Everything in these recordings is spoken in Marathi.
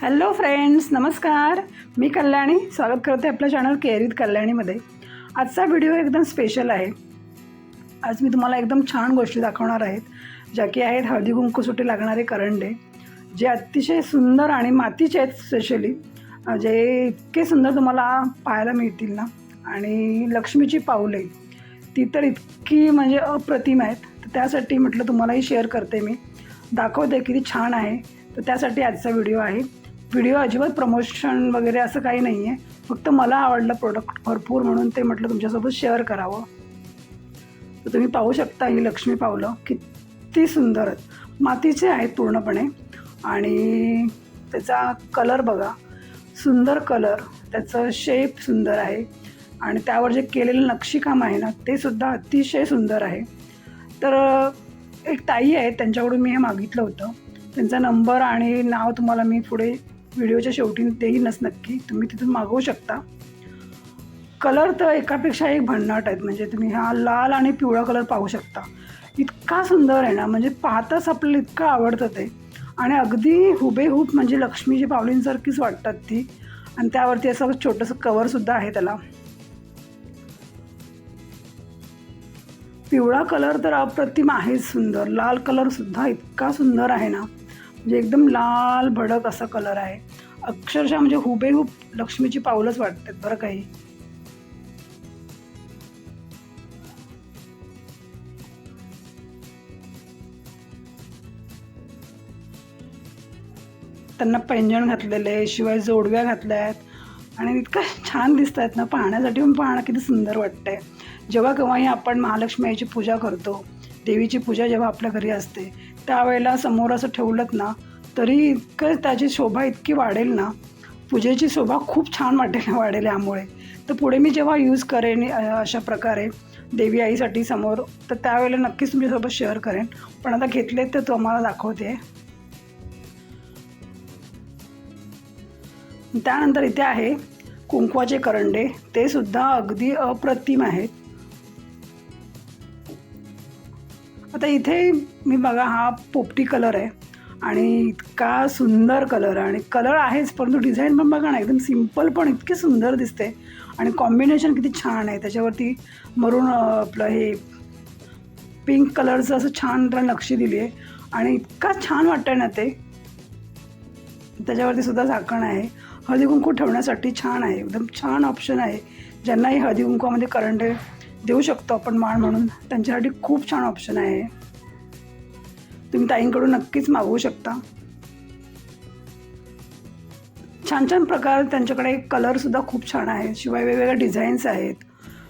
हॅलो फ्रेंड्स नमस्कार. मी कल्याणी. स्वागत करते आपल्या चॅनल केरीत कल्याणीमध्ये. आजचा व्हिडिओ एकदम स्पेशल आहे. आज मी तुम्हाला एकदम छान गोष्टी दाखवणार आहेत ज्या की आहेत हळदी कुंकूसाठी लागणारे करंडे जे अतिशय सुंदर आणि मातीचे आहेत स्पेशली जे इतके सुंदर तुम्हाला पाहायला मिळतील ना. आणि लक्ष्मीची पाऊले ती तर इतकी म्हणजे अप्रतिम आहेत. तर त्यासाठी म्हटलं तुम्हालाही शेअर करते मी. दाखवते किती छान आहे. तर त्यासाठी आजचा व्हिडिओ आहे. व्हिडिओ अजिबात प्रमोशन वगैरे असं काही नाही आहे फक्त मला आवडलं प्रोडक्ट भरपूर म्हणून ते म्हटलं तुमच्यासोबत शेअर करावं. तर तुम्ही पाहू शकता ही लक्ष्मी पावलं किती सुंदर आहेत. मातीचे आहेत पूर्णपणे. आणि त्याचा कलर बघा सुंदर कलर त्याचं शेप सुंदर आहे. आणि त्यावर जे केलेलं नक्षीकाम आहे ना ते सुद्धा अतिशय सुंदर आहे. तर एक ताई आहे त्यांच्याकडून मी हे मागितलं होतं. त्यांचा नंबर आणि नाव तुम्हाला मी पुढे व्हिडिओच्या शेवटी तेही नस नक्की. तुम्ही तिथून मागवू शकता. कलर तर एकापेक्षा एक भन्नाट आहेत. म्हणजे तुम्ही हा लाल आणि पिवळा कलर पाहू शकता. इतका सुंदर आहे ना. म्हणजे पाहताच आपल्याला इतकं आवडतं ते. आणि अगदी हुबेहूब म्हणजे लक्ष्मीची पावलींसारखीच वाटतात ती. आणि त्यावरती असं छोटंसं कवरसुद्धा आहे त्याला. पिवळा कलर तर अप्रतिम आहेच सुंदर. लाल कलरसुद्धा इतका सुंदर आहे ना. म्हणजे एकदम लाल भडक असा कलर आहे. अक्षरशः म्हणजे हुबेहूब लक्ष्मीची पावलंच वाटतात बरं काही त्यांना पैंजण घातलेले आहे शिवाय जोडव्या घातल्या आहेत आणि इतकं छान दिसत आहेत ना पाहण्यासाठी पण पाहणं किती सुंदर वाटतंय. जेव्हा केव्हाही आपण महालक्ष्मी आईची पूजा करतो देवीची पूजा जेव्हा आपल्या घरी असते त्यावेळेला समोर असं ठेवलं ना तरी इतकं त्याची शोभा इतकी वाढेल ना पूजेची शोभा खूप छान वाटेल वाढेल यामुळे. तर पुढे मी जेव्हा यूज करेन अशा प्रकारे देवी आईसाठी समोर तर त्यावेळेला नक्कीच तुमच्यासोबत शेअर करेन. पण आता घेतले तर तुम्हाला दाखवते. त्यानंतर इथे आहे कुंकवाचे करंडे. ते सुद्धा अगदी अप्रतिम आहेत. आता इथे मी बघा हा पोपटी कलर आहे आणि इतका सुंदर कलर आणि कलर आहेच परंतु डिझाईन पण बघा ना एकदम सिंपल पण इतकी सुंदर दिसते. आणि कॉम्बिनेशन किती छान आहे. त्याच्यावरती मरून आपलं हे पिंक कलरचं असं छान त्याला दिली आहे. आणि इतका छान वाटतं ना ते. त्याच्यावरती सुद्धा झाकण आहे. हळदी कुंकू ठेवण्यासाठी छान आहे. एकदम छान ऑप्शन आहे. ज्यांनाही हळदी कुंकवामध्ये आहे देऊ शकतो आपण माळ म्हणून. त्यांच्यासाठी खूप छान ऑप्शन आहे. तुम्ही ताईंकडून नक्कीच मागवू शकता. छान छान प्रकार त्यांच्याकडे कलरसुद्धा खूप छान आहे शिवाय वेगवेगळ्या डिझाईन्स आहेत.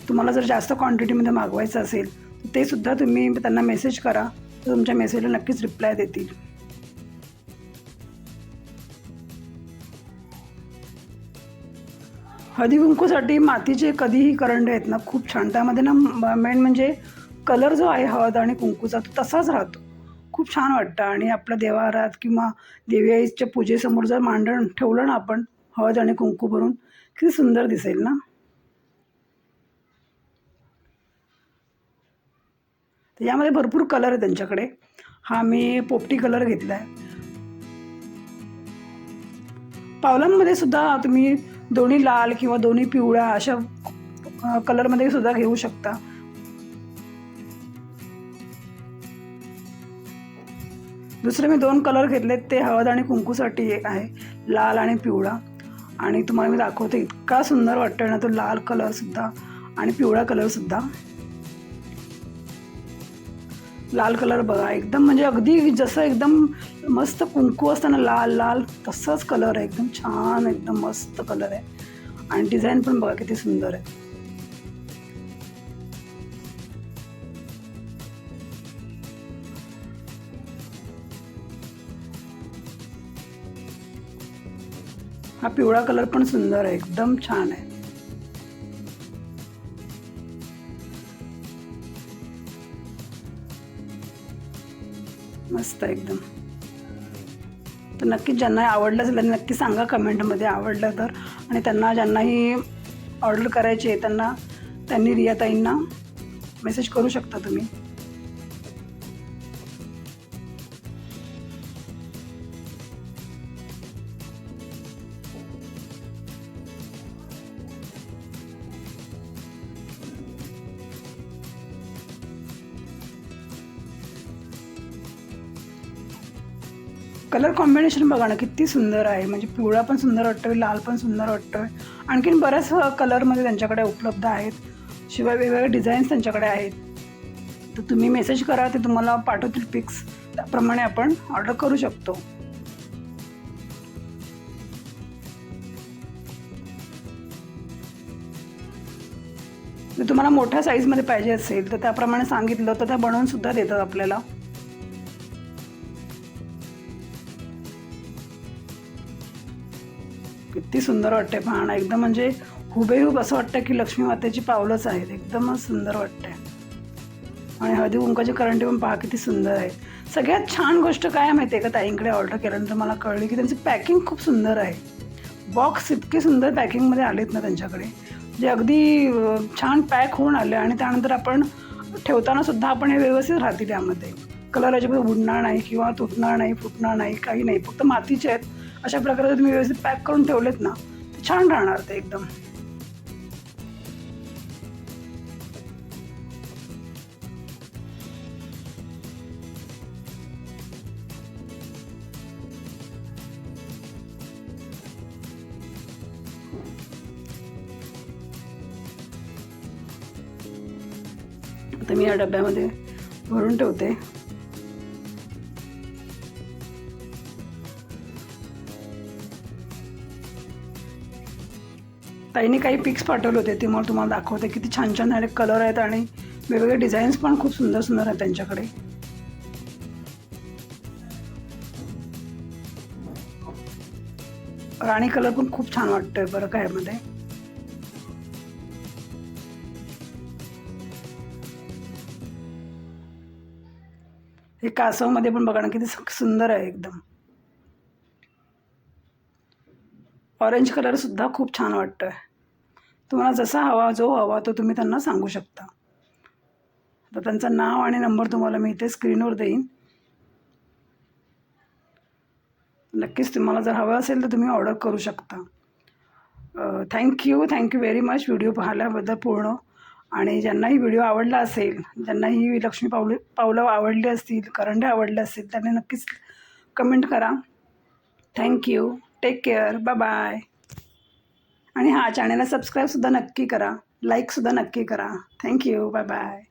तुम्हाला जर जास्त क्वांटिटीमध्ये मागवायचं असेल तर ते सुद्धा तुम्ही त्यांना मेसेज करा. तर तुमच्या मेसेजला नक्कीच रिप्लाय देतील. हळदी कुंकूसाठी मातीचे कधीही करंडे आहेत ना खूप छान. त्यामध्ये ना मेन म्हणजे कलर जो आहे हळद आणि कुंकूचा तो तसाच राहतो. खूप छान वाटतं. आणि आपल्या देवारात किंवा देवी आईच्या पूजेसमोर जर मांडण ठेवलं ना आपण हळद आणि कुंकू भरून किती सुंदर दिसेल ना? तर यामध्ये भरपूर कलर आहे त्यांच्याकडे. हा मी पोपटी कलर घेतला आहे पावलांमध्ये सुद्धा तुम्ही दोन्ही लाल किंवा दोन्ही पिवळ्या अशा कलरमध्ये सुद्धा घेऊ शकता. दुसरे मी दोन कलर घेतलेत ते हळद आणि कुंकूसाठी एक आहे लाल आणि पिवळा. आणि तुम्हाला मी दाखवते इतका सुंदर वाटतोय ना तो लाल कलरसुद्धा आणि पिवळा कलरसुद्धा लाल कलर बघा एकदम म्हणजे अगदी जसं एकदम मस्त कुंकू असतं ना लाल लाल तसंच कलर आहे. एकदम छान एकदम मस्त कलर आहे. आणि डिझाईन पण बघा किती सुंदर आहे. हा पिवळा कलर पण सुंदर आहे. एकदम छान आहे. मस्त एकदम. तर नक्की ज्यांना आवडलं असेल नक्की सांगा कमेंटमध्ये आवडलं तर. आणि त्यांना ज्यांनाही ऑर्डर करायची आहे त्यांना त्यांनी रियाताईंना मेसेज करू शकता तुम्ही. कलर कॉम्बिनेशन बघा ना किती सुंदर आहे. म्हणजे पिवळा पण सुंदर वाटतोय लाल पण सुंदर वाटतोय. आणखीन बऱ्याच कलरमध्ये त्यांच्याकडे उपलब्ध आहेत. शिवाय वेगवेगळे डिझाईन्स त्यांच्याकडे आहेत. तर तुम्ही मेसेज करा ते तुम्हाला पाठवतील पिक्स त्याप्रमाणे आपण ऑर्डर करू शकतो. जर तुम्हाला मोठ्या साईजमध्ये पाहिजे असेल तर त्याप्रमाणे सांगितलं तर त्या बनवून सुद्धा देतात आपल्याला. सुंदर वाटते पाहणं एकदम म्हणजे हुबेहूब असं वाटतं की लक्ष्मी मातेची पावलंच आहेत. एकदमच सुंदर वाटते आणि हळदी कुंकाची करंटी पण पहा किती सुंदर आहे. सगळ्यात छान गोष्ट काय माहिती आहे का ताईंकडे ऑर्डर केल्यानंतर मला कळली की त्यांची पॅकिंग खूप सुंदर आहे. बॉक्स इतके सुंदर पॅकिंगमध्ये आलेत ना त्यांच्याकडे. जे अगदी छान पॅक होऊन आले आणि त्यानंतर आपण ठेवताना सुद्धा आपण हे व्यवस्थित राहतील त्यामध्ये कलर अजिबात उडणार नाही किंवा तुटणार नाही फुटणार नाही काही नाही फक्त मातीचे आहेत. अशा प्रकारे तुम्ही व्यवस्थित पॅक करून ठेवलेत ना छान राहणार ते एकदम. आता मी या डब्यामध्ये भरून ठेवते. ताईने काही पिक्स पाठवले होते ते मला तुम्हाला दाखवते. किती छान छान आहे कलर आहेत आणि वेगवेगळे डिझाईन्स पण खूप सुंदर सुंदर आहेत त्यांच्याकडे. राणी कलर पण खूप छान वाटतोय बरं काय मध्ये हे कासवमध्ये पण बघा ना किती सुंदर आहे एकदम. ऑरेंज कलर सुद्धा खूप छान वाटतोय. तुम्हाला जसा हवा जो हवा तो तुम्ही त्यांना सांगू शकता. तर त्यांचं नाव आणि नंबर तुम्हाला मी इथे स्क्रीनवर देईन. नक्कीच तुम्हाला जर हवं असेल तर तुम्ही ऑर्डर करू शकता. Thank you thank you very much video पाहिल्याबद्दल पूर्ण. आणि ज्यांनाही व्हिडिओ आवडला असेल ज्यांनाही लक्ष्मी पावले पावलं आवडली असतील करंडे आवडले असतील त्यांनी नक्कीच कमेंट करा. Thank you take care bye bye आणि हा चॅनेलला सबस्क्राईबसुद्धा नक्की करा. लाईकसुद्धा नक्की करा. Thank you bye bye